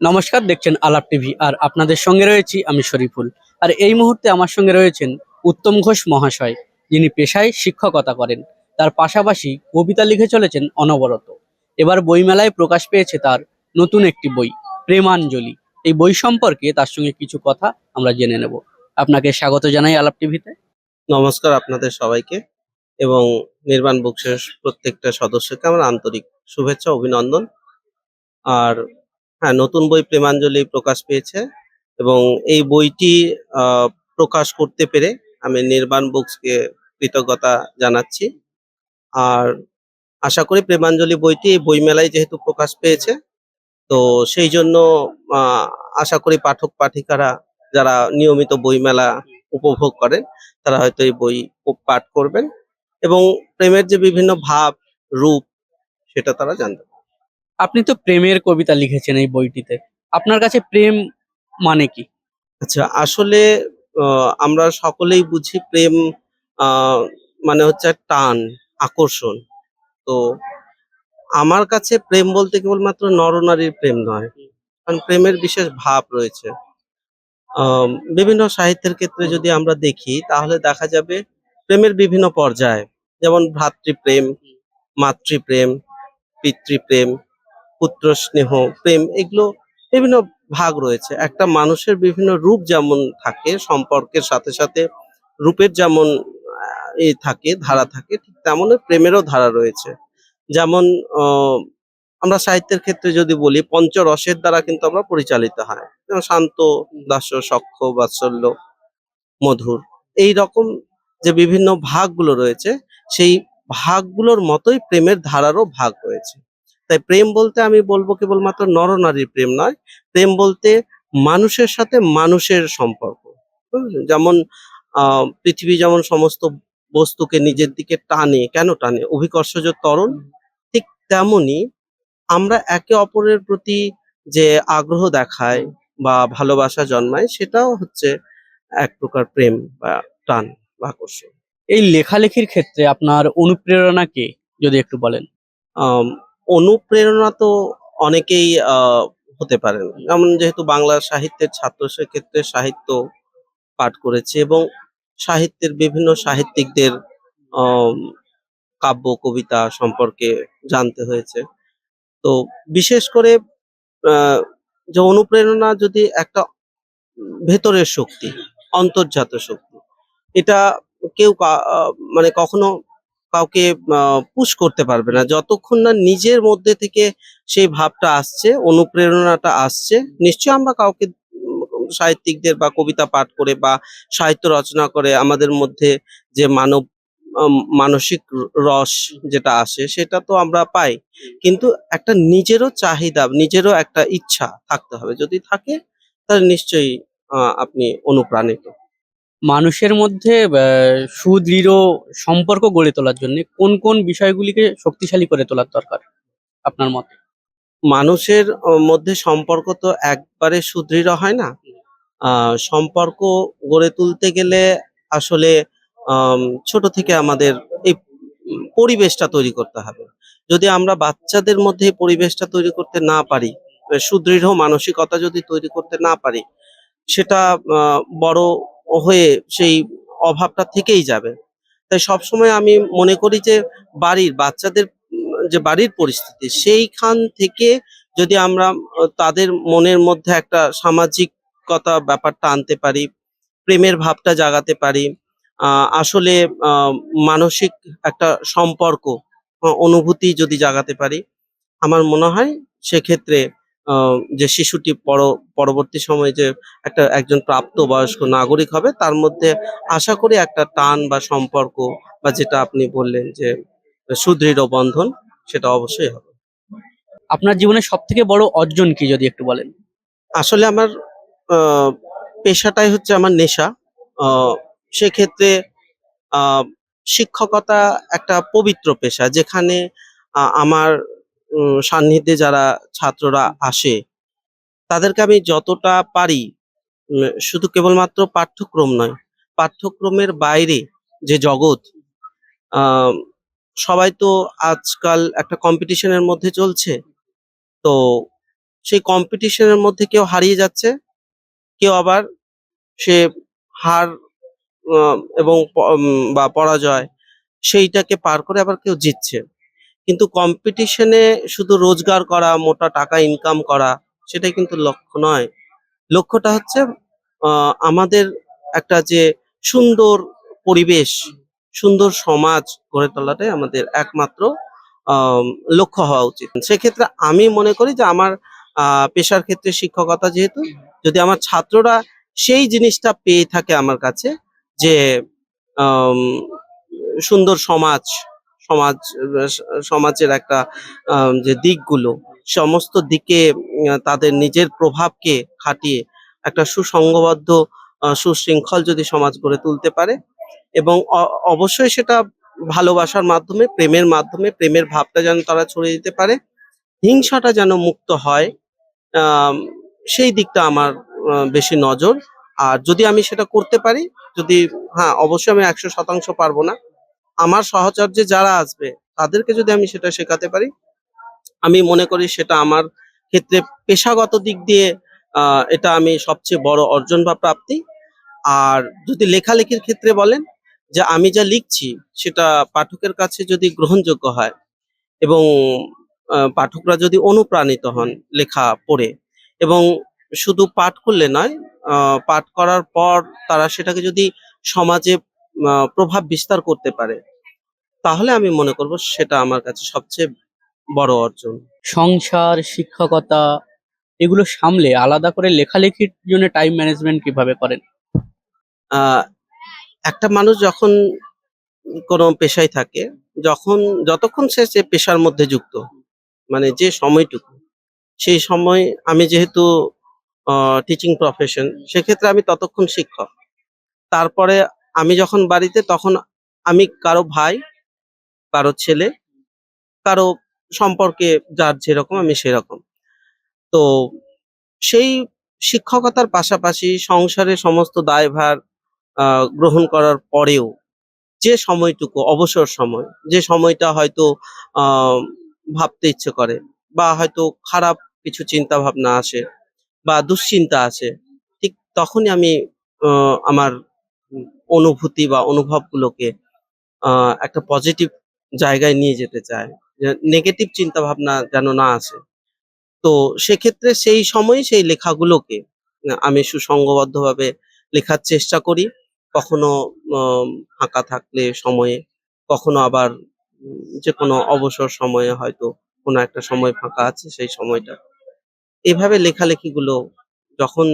নমস্কার, দেখছেন আলাপ টিভি, আর আপনাদের সঙ্গে রয়েছি আমি শরীফুল। আর এই মুহূর্তে আমার সঙ্গে রয়েছেন উত্তম ঘোষ মহাশয়, যিনি পেশায় শিক্ষকতা করেন। তার পাশাপাশি কবিতা লিখে চলেছেন অনবরত। এবার বইমেলায় প্রকাশ পেয়েছে তার নতুন একটি বই, প্রেমাঞ্জলি। এই বই সম্পর্কে তার সঙ্গে কিছু কথা আমরা জেনে নেব। আপনাকে স্বাগত জানাই আলাপ টিভিতে। নমস্কার আপনাদের সবাইকে, এবং নির্মাণ বুকসের প্রত্যেকটা সদস্যকে আমার আন্তরিক শুভেচ্ছা, অভিনন্দন। আর হ্যাঁ নতুন বই প্রেমাঞ্জলি প্রকাশ পেয়েছে এবং এই বইটি প্রকাশ করতে পেরে আমি নির্বাণ বুকসকে কৃতজ্ঞতা জানাচ্ছি আর আশা করি প্রেমাঞ্জলি বইটি এই বইমেলায় যেহেতু প্রকাশ পেয়েছে, তো সেই জন্য আশা করি পাঠক পাঠিকারা যারা নিয়মিত বইমেলা উপভোগ করেন, তারা হয়তো এই বই পাঠ করবেন এবং প্রেমের যে বিভিন্ন ভাব, রূপ, সেটা তারা জানতে পারবেন। আপনি তো প্রেমের কবিতা লিখেছেন এই বইটিতে। আপনার কাছে প্রেম মানে কি? আচ্ছা আসলে আমরা সকলেই বুঝি প্রেম মানে হচ্ছে টান, আকর্ষণ। তো আমার কাছে প্রেম বলতে কেবলমাত্র নরনারীর প্রেম নয়, কারণ প্রেমের বিশেষ ভাব রয়েছে। বিভিন্ন সাহিত্যের ক্ষেত্রে যদি আমরা দেখি, তাহলে দেখা যাবে প্রেমের বিভিন্ন পর্যায়, যেমন ভ্রাতৃপ্রেম, মাতৃপ্রেম, পিতৃপ্রেম পুত্র, স্নেহ, প্রেম এগুলো বিভিন্ন ভাগ রয়েছে। একটা মানুষের বিভিন্ন রূপ যেমন থাকে, সম্পর্কের সাথে সাথে রূপের যেমন এ থাকে, ধারা থাকে, ঠিক তেমনই প্রেমেরও ধারা রয়েছে। যেমন আমরা সাহিত্যের ক্ষেত্রে যদি বলি, পঞ্চরসের দ্বারা কিন্তু আমরা পরিচালিত হয়। যেমন শান্ত দাস্য সখ্য বাৎসল্য, মধুর, এই রকম যে বিভিন্ন ভাগগুলো রয়েছে, সেই ভাগগুলোর মতোই প্রেমের ধারারও ভাগ রয়েছে। তাই প্রেম বলতে আমি বলব কেবলমাত্র নরনারীর প্রেম নয় প্রেম বলতে মানুষের সাথে মানুষের সম্পর্ক। যেমন আহ পৃথিবী যেমন সমস্ত বস্তুকে নিজের দিকে টানে কেন টানে? অভিকর্ষজ ত্বরণ ঠিক তেমনি আমরা একে অপরের প্রতি যে আগ্রহ দেখায় বা ভালোবাসা জন্মায় সেটাও হচ্ছে এক প্রকার প্রেম বা টান বা আকর্ষণ। এই লেখালেখির ক্ষেত্রে আপনার অনুপ্রেরণা কে যদি একটু বলেন? অনুপ্রেরণা তো অনেকেই হতে পারেন যেমন যেহেতু বাংলা সাহিত্যের ছাত্র, সেক্ষেত্রে সাহিত্য পাঠ করেছে এবং সাহিত্যের বিভিন্ন সাহিত্যিকদের কাব্য, কবিতা সম্পর্কে জানতে হয়েছে। তো বিশেষ করে যে অনুপ্রেরণা যদি একটা ভেতরের শক্তি, অন্তর্জাত শক্তি, এটা কেউ মানে কখনো কাউকে পুশ করতে পারবে না। যতক্ষণ না নিজের মধ্যে থেকে সেই ভাবটা আসছে, অনুপ্রেরণাটা আসছে নিশ্চয় আমরা কাউকে সাহিত্যিকদের বা কবিতা পাঠ করে বা সাহিত্য রচনা করে আমাদের মধ্যে যে মানব মানসিক রস যেটা আসে, সেটা তো আমরা পাই। কিন্তু একটা নিজেরও চাহিদা, নিজেরও একটা ইচ্ছা থাকতে হবে। যদি থাকে, তাহলে নিশ্চয়ই আপনি অনুপ্রাণিত। মানুষের মধ্যে সুদৃঢ় সম্পর্ক গড়ে তোলার জন্য কোন কোন বিষয়গুলিকে শক্তিশালী করে তোলার দরকার আপনার মতে? মানুষের মধ্যে সম্পর্ক তো একবারে সুদৃঢ় হয় না। সম্পর্ক গড়ে তুলতে গেলে আসলে ছোট থেকে আমাদের এই পরিবেশটা তৈরি করতে হবে। যদি আমরা বাচ্চাদের মধ্যে এই পরিবেশটা তৈরি করতে না পারি, সুদৃঢ় মানসিকতা যদি তৈরি করতে না পারি, সেটা বড় হয়ে সেই অভাবটা থেকেই যাবে। তাই সবসময় আমি মনে করি যে, বাড়ির, বাচ্চাদের যে বাড়ির পরিস্থিতি, সেইখান থেকে যদি আমরা তাদের মনের মধ্যে একটা সামাজিকতা ব্যাপারটা আনতে পারি, প্রেমের ভাবটা জাগাতে পারি আসলে মানসিক একটা সম্পর্ক অনুভূতি যদি জাগাতে পারি, আমার মনে হয় সেক্ষেত্রে যে শিশুটি পর পরবর্তী সময়ে যে একটা একজন প্রাপ্তবয়স্ক নাগরিক হবে তার মধ্যে আশা করি একটা টান বা সম্পর্ক বা যেটা আপনি বললেন যে সুদৃঢ় বন্ধন সেটা অবশ্যই হবে। আপনার জীবনের সব থেকে বড় অর্জন কি যদি একটু বলেন? আসলে আমার আহ, পেশাটাই হচ্ছে আমার নেশা। আহ, সেক্ষেত্রে আহ, শিক্ষকতা একটা পবিত্র পেশা যেখানে আমার সান্নিধ্যে যারা ছাত্ররা আসে, তাদেরকে আমি যতটা পারি শুধু কেবলমাত্র পাঠ্যক্রম নয়, পাঠ্যক্রমের বাইরে যে জগৎ সবাই তো আজকাল একটা কম্পিটিশনের মধ্যে চলছে। তো সেই কম্পিটিশনের মধ্যে কেউ হারিয়ে যাচ্ছে, কেউ আবার সে হার এবং বা পরাজয় সেইটাকে পার করে আবার কেউ জিতছে। কিন্তু কম্পিটিশনে শুধু রোজগার করা, মোটা টাকা ইনকাম করা, সেটাই কিন্তু লক্ষ্য নয়। লক্ষ্যটা হচ্ছে আমাদের একটা যে সুন্দর পরিবেশ, সুন্দর সমাজ গড়ে তোলাটাই আমাদের একমাত্র লক্ষ্য হওয়া উচিত। সেক্ষেত্রে আমি মনে করি যে আমার পেশার ক্ষেত্রে শিক্ষকতা যেহেতু, যদি আমার ছাত্ররা সেই জিনিসটা পেয়ে থাকে আমার কাছে, যে সুন্দর সমাজ সমাজ সমাজের একটা যে দিকগুলো, সমস্ত দিকে তাদের নিজের প্রভাবকে খাটিয়ে একটা সুসংঘবদ্ধ সুশৃঙ্খল যদি সমাজ গড়ে তুলতে পারে এবং অবশ্যই সেটা ভালোবাসার মাধ্যমে, প্রেমের মাধ্যমে, প্রেমের ভাবটা যেন তারা ছড়িয়ে দিতে পারে, হিংসাটা যেন মুক্ত হয় সেই দিকটা আমার বেশি নজর। আর যদি আমি সেটা করতে পারি, যদি হ্যাঁ অবশ্যই আমি একশো শতাংশ পারব না আমার সহচর্যে যারা আসবে, তাদেরকে যদি আমি সেটা শেখাতে পারি, আমি মনে করি সেটা আমার ক্ষেত্রে পেশাগত দিক দিয়ে এটা আমি সবচেয়ে বড় অর্জন বা প্রাপ্তি। আর যদি লেখালেখির ক্ষেত্রে বলেন যে আমি যা লিখছি, সেটা পাঠকের কাছে যদি গ্রহণযোগ্য হয় এবং পাঠকরা যদি অনুপ্রাণিত হন লেখা পড়ে এবং শুধু পাঠ করলে নয় পাঠ করার পর তারা সেটাকে যদি সমাজে প্রভাব বিস্তার করতে পারে। তাহলে আমি মনে করব সেটা আমার কাছে সবচেয়ে বড় অর্জন। সংসার শিক্ষকতা এগুলো সামলে আলাদা করে লেখালেখির জন্য টাইম ম্যানেজমেন্ট কীভাবে করেন? একটা মানুষ যখন কোনো পেশায় থাকে যখন যতক্ষণ সে সে পেশার মধ্যে যুক্ত মানে যে সময়টুকু সেই সময় আমি যেহেতু টিচিং প্রফেশন সেক্ষেত্রে আমি ততক্ষণ শিক্ষক। তারপরে আমি যখন বাড়িতে, তখন আমি কারও ভাই, কারও ছেলে, কারও সম্পর্কে যার যেরকম, আমি সেরকম। তো সেই শিক্ষকতার পাশাপাশি সংসারে সমস্ত দায়ভার গ্রহণ করার পরেও যে সময়টুকু, অবসর সময়, যে সময়টা হয়তো ভাবতে ইচ্ছে করে বা হয়তো খারাপ কিছু চিন্তা ভাবনা আসে বা দুশ্চিন্তা আসে, ঠিক তখনই আমি আমার অনুভূতি বা অনুভবগুলোকে একটা পজিটিভ জায়গায় নিয়ে যেতে চাই নেগেটিভ চিন্তা ভাবনা যেন না আসে। তো সেক্ষেত্রে সেই সময় সেই লেখাগুলোকে, আমি সুসংঘবদ্ধভাবে লেখার চেষ্টা করি। কখনো ফাঁকা থাকলে সময়ে, কখনো আবার যে কোনো অবসর সময়ে হয়তো কোনো একটা সময় ফাঁকা আছে সেই সময়টা। এইভাবে লেখালেখিগুলো যখন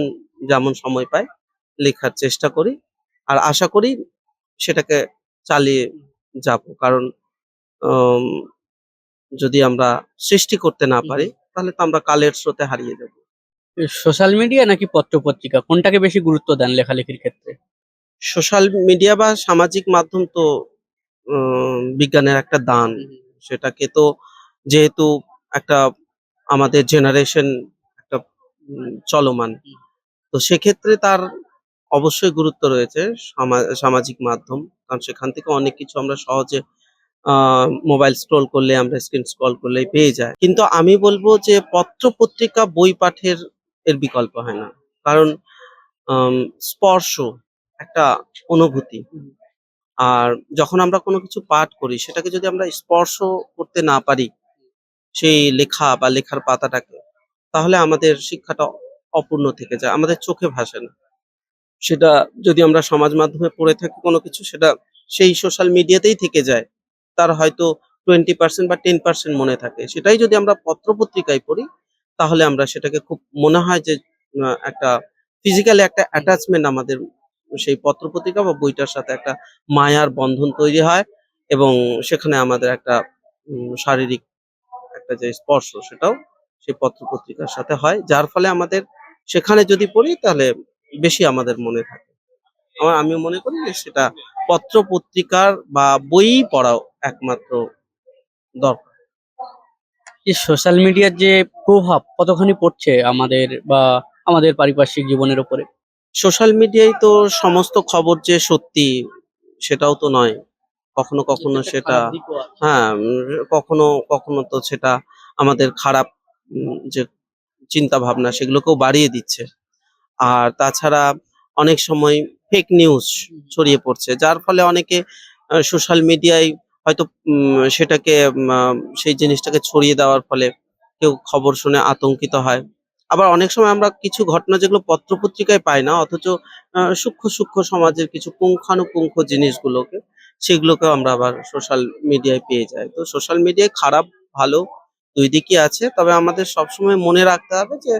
যেমন সময় পাই লেখার চেষ্টা করি। আর আশা করি সেটাকে চালিয়ে যাব। কারণ যদি আমরা সৃষ্টি করতে না পারি তাহলে তো আমরা কালের স্রোতে হারিয়ে যাব। সোশ্যাল মিডিয়া নাকি পত্রপত্রিকা? কোনটাকে বেশি গুরুত্ব দেন লেখালেখির ক্ষেত্রে? সোশ্যাল মিডিয়া বা সামাজিক মাধ্যম তো বিজ্ঞানের একটা দান। সেটাকে তো যেহেতু একটা আমাদের জেনারেশন একটা চলমান। তো সেক্ষেত্রে তার অবশ্যই গুরুত্ব রয়েছে সামা- সামাজিক মাধ্যম। কারণ সেখান থেকে অনেক কিছু আমরা সহজে মোবাইল স্ক্রল করলে, আমরা স্ক্রিন স্ক্রল করলে পেয়ে যায় কিন্তু আমি বলব যে পত্র পত্রিকা বই পাঠের, এর বিকল্প হয় না। কারণ স্পর্শ একটা অনুভূতি। আর যখন আমরা কোনো কিছু পাঠ করি, সেটাকে যদি আমরা স্পর্শ করতে না পারি, সেই লেখা বা লেখার পাতাটাকে, তাহলে আমাদের শিক্ষাটা অপূর্ণ থেকে যায়, আমাদের চোখে ভাসে না। সেটা যদি আমরা সমাজ মাধ্যমে পড়ে থাকি কোনো কিছু, সেটা সেই সোশ্যাল মিডিয়াতেই থেকে যায়। তার হয়তো টোয়েন্টি পার্সেন্ট বা টেন পার্সেন্ট মনে থাকে। সেটাই যদি আমরা পত্র পত্রিকায় পড়ি, তাহলে আমরা সেটাকে খুব মনে হয় যে একটা ফিজিক্যালি একটা অ্যাটাচমেন্ট আমাদের সেই পত্র পত্রিকা বা বইটার সাথে একটা মায়ার বন্ধন তৈরি হয় এবং সেখানে আমাদের একটা শারীরিক একটা যে স্পর্শ, সেটাও সেই পত্র পত্রিকার সাথে হয়। যার ফলে আমাদের সেখানে যদি পড়ি, তাহলে বেশি আমাদের মনে থাকে। আমার আমি মনে করি যে সেটা পত্র পত্রিকার বা বই পড়াও একমাত্র দরকার। যে সোশ্যাল মিডিয়ার যে প্রভাব কতখানি পড়ছে আমাদের বা আমাদের পারিপার্শ্বিক জীবনের উপরে? সোশ্যাল মিডিয়ায় তো সমস্ত খবর যে সত্যি সেটাও তো নয়। কখনো কখনো সেটা হ্যাঁ কখনো কখনো তো সেটা আমাদের খারাপ যে চিন্তা ভাবনা সেগুলোকেও বাড়িয়ে দিচ্ছে। আর তাছাড়া অনেক সময় ফেক নিউজ ছড়িয়ে পড়ছে, যার ফলে অনেকে সোশ্যাল মিডিয়ায় হয়তো সেটাকে সেই জিনিসটাকে ছড়িয়ে দেওয়ার ফলে কেউ খবর শুনে আতঙ্কিত হয়। আবার অনেক সময় আমরা কিছু ঘটনা যেগুলো পত্রপত্রিকায় পাই না, অথচ সূক্ষ্ম সূক্ষ্ম সমাজের কিছু পুঙ্খানুপুঙ্খ জিনিসগুলোকে সেগুলোকে আমরা আবার সোশ্যাল মিডিয়ায় পেয়ে যাই। তো সোশ্যাল মিডিয়ায় খারাপ, ভালো দুই দিকই আছে, তবে আমাদের সবসময় মনে রাখতে হবে যে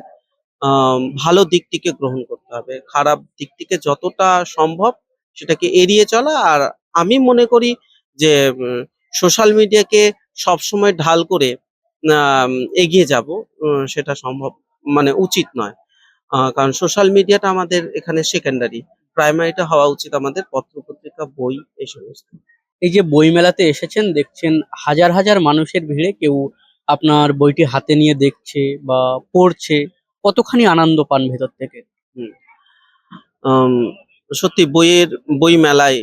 ভালো দিকটিকে গ্রহণ করতে হবে। খারাপ দিকটিকে যতটা সম্ভব সেটাকে এড়িয়ে চলা। আর আমি মনে করি যে সোশ্যাল মিডিয়াকে সবসময় ঢাল করে এগিয়ে যাব সেটা সম্ভব মানে উচিত নয়। কারণ সোশ্যাল মিডিয়াটা আমাদের এখানে সেকেন্ডারি প্রাইমারিটা হওয়া উচিত আমাদের পত্রপত্রিকা, বই, এই সমস্ত। এই যে বই মেলাতে এসেছেন, দেখছেন হাজার হাজার মানুষের ভিড়ে কেউ আপনার বইটি হাতে নিয়ে দেখছে বা পড়ছে। কতখানি আনন্দ পান ভেতর থেকে? সত্যি বইয়ের, বই মেলায়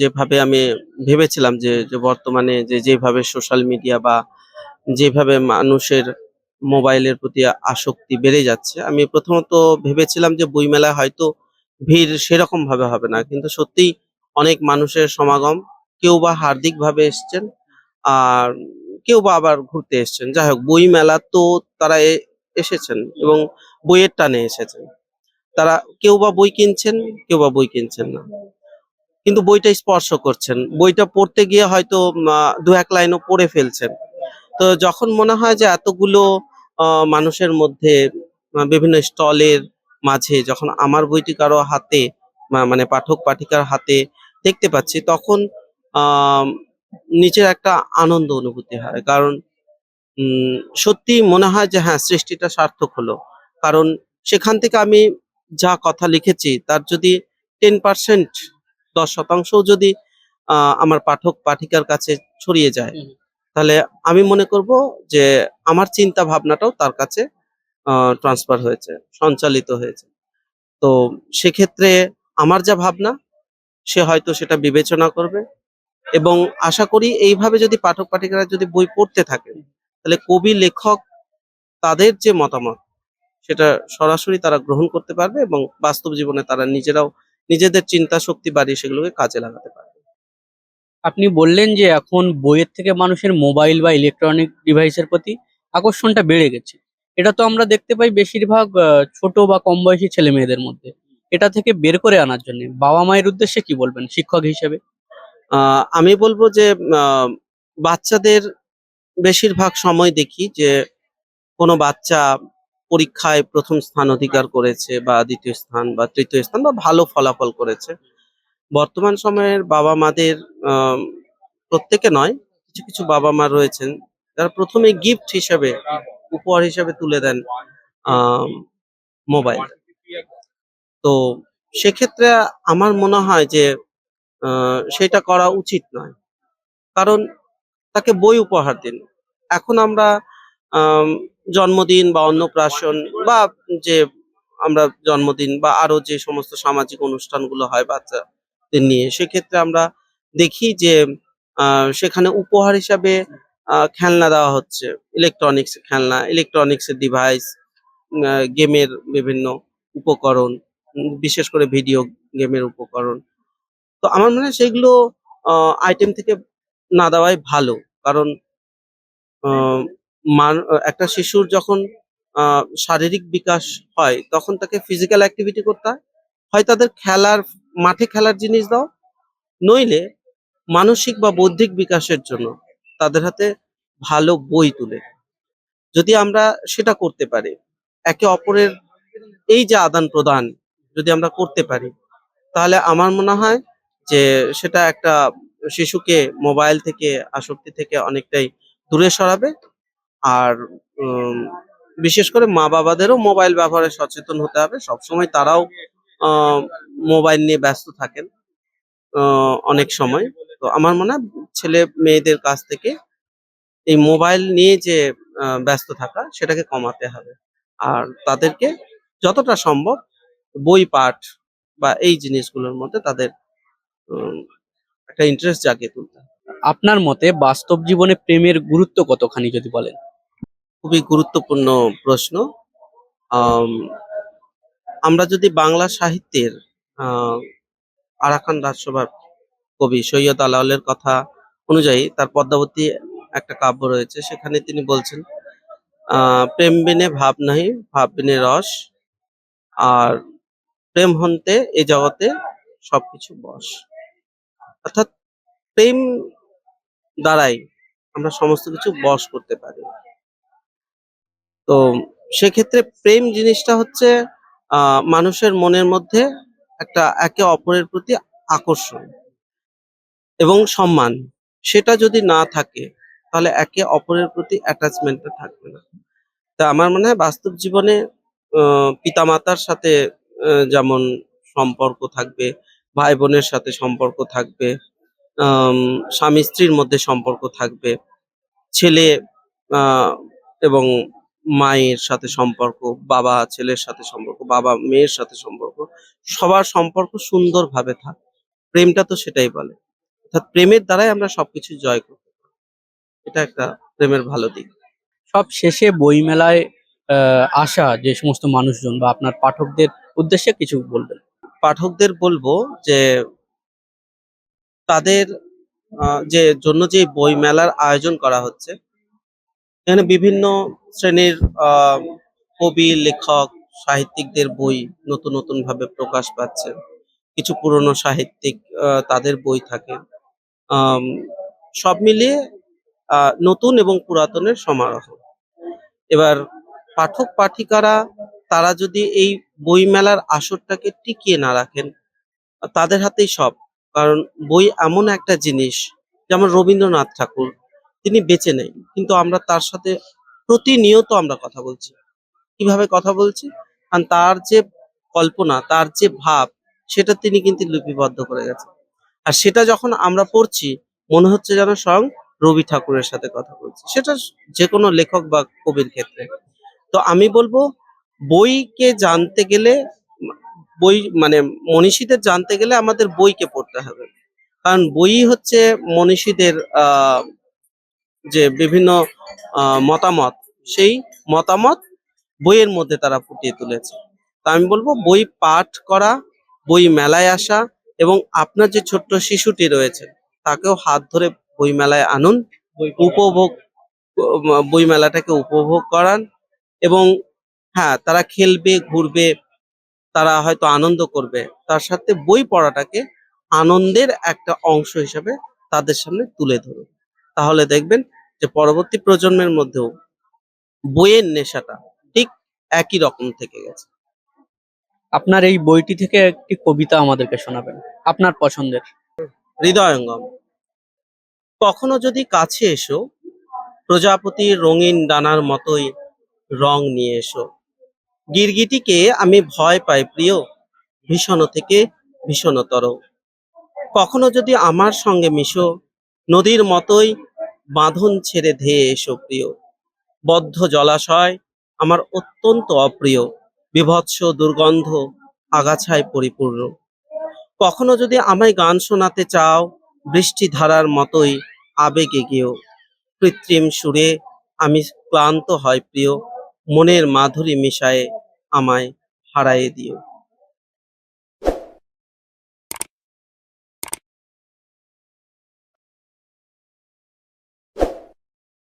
যেভাবে আমি ভেবেছিলাম যে যে বর্তমানে যে, যেভাবে সোশ্যাল মিডিয়া বা যেভাবে মানুষের মোবাইলের প্রতি আসক্তি বেড়ে যাচ্ছে, আমি প্রথমত ভেবেছিলাম যে বই মেলায় হয়তো ভিড় সেরকম ভাবে হবে না। কিন্তু সত্যিই অনেক মানুষের সমাগম, কেউ বা হার্দিক ভাবে এসছেন, আর কেউ বা আবার ঘুরতে এসছেন। যাই হোক, বই মেলা তো তারা এসেছেন এবং বইয়ের টানে এসেছেন। তারা কেউ বা বই কিনছেন, কেউ বা বই কিনছেন না। কিন্তু বইটা স্পর্শ করছেন। বইটা পড়তে গিয়ে হয়তো দু এক লাইনও পড়ে ফেলছেন। তো যখন মনে হয় যে এতগুলো মানুষের মধ্যে বিভিন্ন স্টলের মাঝে যখন আমার বইটি কারও হাতে মানে পাঠক পাঠিকার হাতে দেখতে পাচ্ছি, তখন নিজের একটা আনন্দ অনুভূতি হয়। কারণ সত্যি মনে হয় যে হ্যাঁ সৃষ্টিটা সার্থক হলো। কারণ সেখান থেকে আমি যা কথা লিখেছি তার যদি টেন পার্সেন্ট দশ শতাংশও যদি আমার পাঠক পাঠিকার কাছে ছড়িয়ে যায় তাহলে আমি মনে করব যে আমার চিন্তা ভাবনাটাও তার কাছে ট্রান্সফার হয়েছে সঞ্চালিত হয়েছে। তো সেক্ষেত্রে আমার যা ভাবনা সে হয়তো সেটা বিবেচনা করবে এবং আশা করি এইভাবে যদি পাঠক পাঠিকারা যদি বই পড়তে থাকেন তাহলে কবি লেখক তাদের যে মতামত সেটা সরাসরি তারা গ্রহণ করতে পারবে এবং বাস্তব জীবনে তারা নিজেরাও নিজেদের চিন্তা শক্তি বাড়িয়ে সেগুলোকে কাজে লাগাতে পারবে। আপনি বললেন যে এখন বইয়ের থেকে মানুষের মোবাইল বা ইলেকট্রনিক ডিভাইসের প্রতি আকর্ষণটা বেড়ে গেছে। এটা তো আমরা দেখতে পাই বেশিরভাগ ছোট বা কম বয়সী ছেলে মেয়েদের মধ্যে। এটা থেকে বের করে আনার জন্য বাবা মায়ের উদ্দেশ্যে কি বলবেন শিক্ষক হিসেবে? আহ, আমি বলব যে বাচ্চাদের বেশিরভাগ সময় দেখি যে কোনো বাচ্চা পরীক্ষায় প্রথম স্থান অধিকার করেছে বা দ্বিতীয় স্থান বা তৃতীয় স্থান বা ভালো ফলাফল করেছে। বর্তমান সময়ের বাবা মাদের প্রত্যেকে নয়, কিছু কিছু বাবা মা রয়েছেন, যারা প্রথমে গিফট হিসেবে, উপহার হিসেবে তুলে দেন মোবাইল। তো সেক্ষেত্রে আমার মনে হয় যে সেটা করা উচিত নয়। কারণ তাকে বই উপহার দিন। এখন আমরা আম, জন্মদিন বা অন্নপ্রাশন বা যে আমরা জন্মদিন বা আরও যে সমস্ত সামাজিক অনুষ্ঠানগুলো হয় বাচ্চাদের নিয়ে সেক্ষেত্রে আমরা দেখি যে সেখানে উপহার হিসাবে খেলনা দেওয়া হচ্ছে। ইলেকট্রনিক্স খেলনা ইলেকট্রনিক্স ডিভাইস গেমের বিভিন্ন উপকরণ বিশেষ করে ভিডিও গেমের উপকরণ। তো আমার মনে হয় সেগুলো আইটেম থেকে না দেওয়াই ভালো। কারণ একটা শিশুর যখন শারীরিক বিকাশ হয়, তখন তাকে ফিজিক্যাল অ্যাক্টিভিটি করতে হয়। হয় তাদের খেলার, মাঠে খেলার জিনিস দাও, নইলে মানসিক বা বৌদ্ধিক বিকাশের জন্য তাদের হাতে ভালো বই তুলে। যদি আমরা সেটা করতে পারি, একে অপরের এই যে আদান প্রদান যদি আমরা করতে পারি, তাহলে আমার মনে হয় যে সেটা একটা শিশুকে মোবাইল থেকে, আসক্তি থেকে অনেকটাই দূরে সরাবে। আর বিশেষ করে মা বাবাদেরও মোবাইল ব্যবহারে সচেতন হতে হবে। সবসময় তারাও মোবাইল নিয়ে ব্যস্ত থাকেন অনেক সময়। তো আমার মনে হয় ছেলে মেয়েদের কাছ থেকে এই মোবাইল নিয়ে যে ব্যস্ত থাকা, সেটাকে কমাতে হবে। আর তাদেরকে যতটা সম্ভব বই পাঠ বা এই জিনিসগুলোর মধ্যে তাদের একটা ইন্টারেস্ট জাগিয়ে তুলতে আপনার মতে বাস্তব জীবনে প্রেমের গুরুত্ব কতখানি যদি বলেন? খুবই গুরুত্বপূর্ণ প্রশ্ন। আম, আমরা যদি বাংলা সাহিত্যের আরাকান রাজসভার কবি সৈয়দ আলাউলের কথা অনুযায়ী তার পদ্মাবতী একটা কাব্য রয়েছে সেখানে তিনি বলছেন আহ প্রেম বিনে ভাব নাহি ভাব বিনে রস আর প্রেম হন্তে এ জগতে সবকিছু বশ অর্থাৎ প্রেম দ্বারাই আমরা সমস্ত কিছু বশ করতে পারি। তো সেক্ষেত্রে প্রেম জিনিসটা হচ্ছে মানুষের মনের মধ্যে একটা একে অপরের প্রতি আকর্ষণ এবং সম্মান। সেটা যদি না থাকে, তাহলে একে অপরের প্রতি অ্যাটাচমেন্টটা থাকবে না। তা আমার মনে হয় বাস্তব জীবনে পিতামাতার সাথে যেমন সম্পর্ক থাকবে ভাই বোনের সাথে সম্পর্ক থাকবে স্বামী স্ত্রীর মধ্যে সম্পর্ক থাকবে, ছেলে এবং মায়ের সাথে সম্পর্ক, বাবা ছেলের সাথে সম্পর্ক, বাবা মেয়ের সাথে সম্পর্ক, সবার সম্পর্ক সুন্দরভাবে থাক, প্রেমটা তো সেটাই বলে। অর্থাৎ প্রেমের দ্বারাই আমরা সবকিছু জয় করতে পারি। এটা একটা প্রেমের ভালো দিক। সব শেষে বইমেলায় আসা যে সমস্ত মানুষজন বা আপনার পাঠকদের উদ্দেশ্যে কিছু বলবেন। পাঠকদের বলব যে তাদের যে জন্য যে বই মেলার আয়োজন করা হচ্ছে, এখানে বিভিন্ন শ্রেণির কবি, লেখক, সাহিত্যিকদের বই নতুন নতুন ভাবে প্রকাশ পাচ্ছে। কিছু পুরনো সাহিত্যিক তাদের বই থাকে। সব মিলিয়ে নতুন এবং পুরাতনের সমারোহ। এবার পাঠক পাঠিকারা তারা যদি এই বইমেলার আসরটাকে টিকিয়ে না রাখেন, তাদের হাতেই সব। কারণ বই এমন একটা জিনিস, যেমন রবীন্দ্রনাথ ঠাকুর, তিনি বেঁচে নেই কিন্তু আমরা তার সাথে প্রতিনিয়ত আমরা কথা বলছি। কীভাবে কথা বলছি? কারণ তার যে কল্পনা, তার যে ভাব, সেটা তিনি কিন্তু লিপিবদ্ধ করে গেছেন। আর সেটা যখন আমরা পড়ছি, মনে হচ্ছে যেন স্বয়ং রবি ঠাকুরের সাথে কথা বলছি। সেটা যে কোনো লেখক বা কবির ক্ষেত্রে। তো আমি বলব বইকে জানতে গেলে বই মানে মনীষীদের জানতে গেলে আমাদের বইকে পড়তে হবে। কারণ বই হচ্ছে মনীষীদের যে বিভিন্ন মতামত সেই মতামত বইয়ের মধ্যে তারা ফুটিয়ে তুলেছে। তা আমি বলব বই পাঠ করা বই মেলায় আসা এবং আপনার যে ছোট্ট শিশুটি রয়েছে তাকেও হাত ধরে বই মেলায় আনুন উপভোগ বই মেলাটাকে উপভোগ করান এবং হ্যাঁ তারা খেলবে ঘুরবে তারা হয়তো আনন্দ করবে। তার সাথে বই পড়াটাকে আনন্দের একটা অংশ হিসাবে তাদের সামনে তুলে ধরুন তাহলে দেখবেন যে পরবর্তী প্রজন্মের মধ্যেও বইয়ের নেশাটা ঠিক একই রকম থেকে গেছে। আপনার এই বইটি থেকে একটি কবিতা আমাদেরকে শোনাবেন। আপনার পছন্দের। হৃদয়ঙ্গম। কখনো যদি কাছে এসো প্রজাপতির রঙিন ডানার মতোই রং নিয়ে এসো। গিরগিটিকে আমি ভয় পাই, প্রিয়। ভীষণ থেকে ভীষণতর। কখনো যদি আমার সঙ্গে মিশো, নদীর মতোই বাঁধন ছেড়ে ধেয়ে এসো, প্রিয়। বদ্ধ জলাশয় আমার অত্যন্ত অপ্রিয়, বিভৎস দুর্গন্ধ আগাছায় পরিপূর্ণ। কখনো যদি আমায় গান শোনাতে চাও বৃষ্টি ধারার মতোই আবেগে গিয়েও কৃত্রিম সুরে আমি ক্লান্ত হয়, প্রিয়। মনের মাধুরী মিশায়ে আমায় হারায়ে দিও।